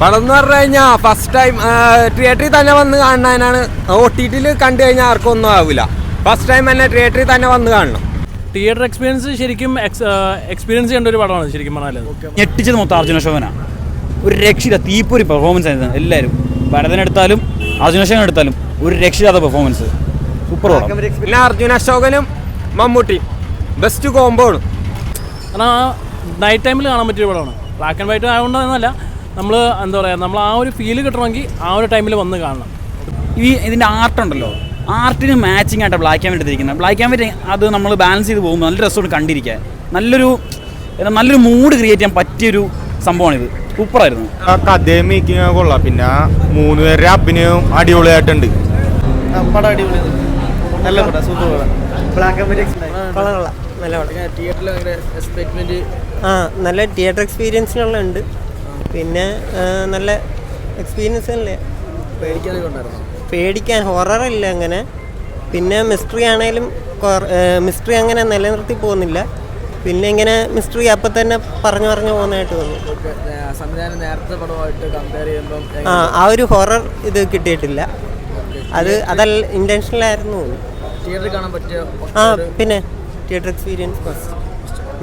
പടം എന്ന് പറഞ്ഞു കഴിഞ്ഞാൽ ഫസ്റ്റ് ടൈം തിയേറ്ററിൽ തന്നെ വന്ന് കാണാനാണ്. ഒ ടി ടിയിൽ കണ്ടു കഴിഞ്ഞാൽ ആർക്കും ഒന്നും ആവില്ല ഫസ്റ്റ് ടൈം തന്നെ തിയേറ്ററിൽ തന്നെ വന്ന് കാണണം. തിയേറ്റർ എക്സ്പീരിയൻസ് ശരിക്കും എക്സ്പീരിയൻസ് ചെയ്യേണ്ട ഒരു പടമാണ് ശരിക്കും പറഞ്ഞാൽ ഞെട്ടിച്ചത് മൊത്തം അർജുന ശോഭന. ഒരു രക്ഷിത തീപ്പൊരി പെർഫോമൻസ് ആയിരുന്നു. എല്ലാവരും ഭരതനെടുത്താലും അർജുന ശോഭൻ എടുത്താലും ഒരു രക്ഷിതാത്ത പെർഫോമൻസ് സൂപ്പർ പിന്നെ അർജുന അശോകനും മമ്മൂട്ടി ബെസ്റ്റ് കോംബോ ആണ്. കാരണം നൈറ്റ് ടൈമിൽ കാണാൻ പറ്റിയ പടമാണ്. ബ്ലാക്ക് ആൻഡ് വൈറ്റ് ആയതുകൊണ്ട് എന്നല്ല. നമ്മൾ എന്താ പറയുക നമ്മൾ ആ ഒരു ഫീൽ കിട്ടണമെങ്കിൽ ആ ഒരു ടൈമിൽ വന്ന് കാണണം. ഈ ഇതിന്റെ ആർട്ടുണ്ടല്ലോ ആർട്ടിന് മാച്ചിങ് ആയിട്ട് ബ്ലാക്ക് ആൻഡ് വൈറ്റ് ഇരിക്കുന്നത് ബ്ലാക്ക് ആൻഡ് വൈറ്റ് അത് നമ്മൾ ബാലൻസ് ചെയ്ത് പോകുമ്പോൾ നല്ല രസമാണ് കണ്ടിരിക്കാൻ. നല്ലൊരു നല്ലൊരു മൂഡ് ക്രിയേറ്റ് ചെയ്യാൻ പറ്റിയൊരു സംഭവമാണിത് സൂപ്പറായിരുന്നു കഥയും മേക്കിങ് കൊള്ളാം. പിന്നെ മൂന്ന് പേരുടെ അഭിനയവും അടിപൊളിയായിട്ടുണ്ട്. പടം അടിപൊളി നല്ല പടം സൂപ്പർ പടം. ബ്ലാക്ക് ആൻഡ് വൈറ്റ് കൊള്ളാം നല്ല പടം. തിയേറ്ററിൽ എക്സ്പെക്ട്മെന്റ് ആ നല്ല തിയേറ്റർ എക്സ്പീരിയൻസിനുള്ള ഉണ്ട് പിന്നെ നല്ല എക്സ്പീരിയൻസ് അല്ലേ? പേടിക്കാൻ ഹൊറർ ഇല്ല അങ്ങനെ. പിന്നെ മിസ്റ്ററി ആണെങ്കിലും മിസ്റ്ററി അങ്ങനെ നിലനിർത്തി പോകുന്നില്ല. പിന്നെ ഇങ്ങനെ മിസ്റ്ററി അപ്പം തന്നെ പറഞ്ഞു പറഞ്ഞു പോകുന്നതായിട്ട് തോന്നി. ആ ആ ഒരു ഹൊറർ ഇത് കിട്ടിയിട്ടില്ല. അത് അതല്ല ഇന്റൻഷനിലായിരുന്നു ആ പിന്നെ തിയേറ്റർ എക്സ്പീരിയൻസ് മസ്റ്റ്